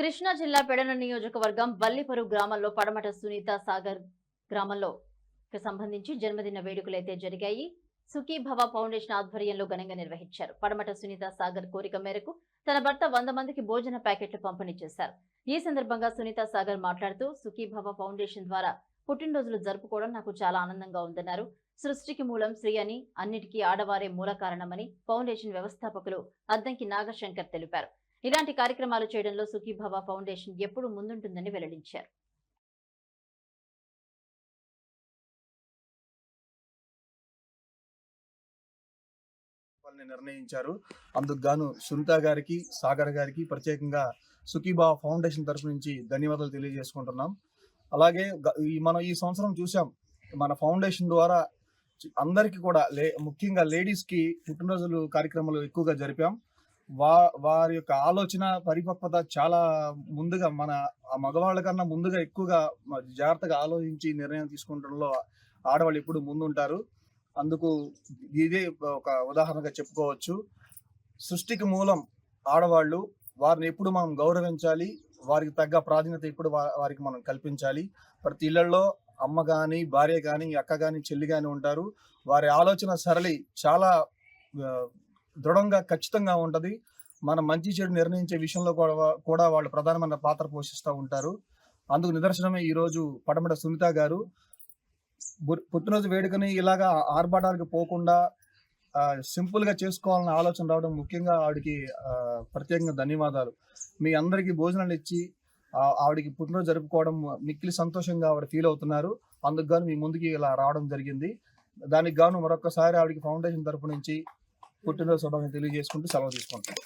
కృష్ణా జిల్లా పెడన నియోజకవర్గం బల్లిపరు గ్రామంలో పడమట సునీత సాగర్ గ్రామంలో సంబంధించి జన్మదిన వేడుకలైతే జరిగాయి. సుఖీభవ ఫౌండేషన్ ఆధ్వర్యంలో ఘనంగా నిర్వహించారు. పడమట సునీత సాగర్ కోరిక మేరకు తన భర్త వంద మందికి భోజన ప్యాకెట్లు పంపిణీ చేశారు. ఈ సందర్భంగా సునీత సాగర్ మాట్లాడుతూ సుఖీభవ ఫౌండేషన్ ద్వారా పుట్టినరోజులు జరుపుకోవడం నాకు చాలా ఆనందంగా ఉందన్నారు. సృష్టికి మూలం శ్రీ అని అన్నిటికీ ఆడవారే మూల కారణమని ఫౌండేషన్ వ్యవస్థాపకులు అద్దంకి నాగశంకర్ తెలిపారు. ఇలాంటి కార్యక్రమాలు చేయడంలో సుఖీభవ ఫౌండేషన్ ఎప్పుడూ ముందుంటుందని వెల్లడించారు. నిర్ణయించారు. అందుకు గాను సునీత గారికి సాగర్ గారికి ప్రత్యేకంగా సుఖీబా ఫౌండేషన్ తరపు నుంచి ధన్యవాదాలు తెలియజేసుకుంటున్నాం. అలాగే మనం ఈ సంవత్సరం చూసాం మన ఫౌండేషన్ ద్వారా అందరికీ కూడా లే ముఖ్యంగా లేడీస్కి పుట్టినరోజులు కార్యక్రమాలు ఎక్కువగా జరిపాం. వా వారి యొక్క ఆలోచన పరిపక్వత చాలా ముందుగా మన ఆ మగవాళ్ళ కన్నా ముందుగా ఎక్కువగా జాగ్రత్తగా ఆలోచించి నిర్ణయం తీసుకుంటడంలో ఆడవాళ్ళు ఎప్పుడు ముందుంటారు. అందుకు ఇదే ఒక ఉదాహరణగా చెప్పుకోవచ్చు. సృష్టికి మూలం ఆడవాళ్ళు వారిని ఎప్పుడు మనం గౌరవించాలి వారికి తగ్గ ప్రాధాన్యత ఎప్పుడు వారికి మనం కల్పించాలి. ప్రతి ఇళ్ళలో అమ్మ కానీ భార్య కానీ అక్క కానీ చెల్లి కానీ ఉంటారు. వారి ఆలోచన సరళి చాలా దృఢంగా ఖచ్చితంగా ఉంటుంది. మన మంచి చెడు నిర్ణయించే విషయంలో కూడా కూడా వాళ్ళు ప్రధానమైన పాత్ర పోషిస్తూ ఉంటారు. అందుకు నిదర్శనమే ఈరోజు పడమట సునీత గారు. పుట్టినరోజు వేడుకని ఇలాగా ఆర్భాటానికి పోకుండా సింపుల్గా చేసుకోవాలన్న ఆలోచన రావడం ముఖ్యంగా ఆవిడకి ప్రత్యేకంగా ధన్యవాదాలు. మీ అందరికీ భోజనాలు ఇచ్చి ఆవిడకి పుట్టినరోజు జరుపుకోవడం మిక్కిలి సంతోషంగా ఆవిడ ఫీల్ అవుతున్నారు. అందుకు గాను మీ ముందుకి ఇలా రావడం జరిగింది. దానికి గాను మరొకసారి ఆవిడకి ఫౌండేషన్ తరపు నుంచి పుట్టినరోజు శుభాకాంక్షలు తెలియజేసుకుంటూ సెలవు తీసుకుంటాం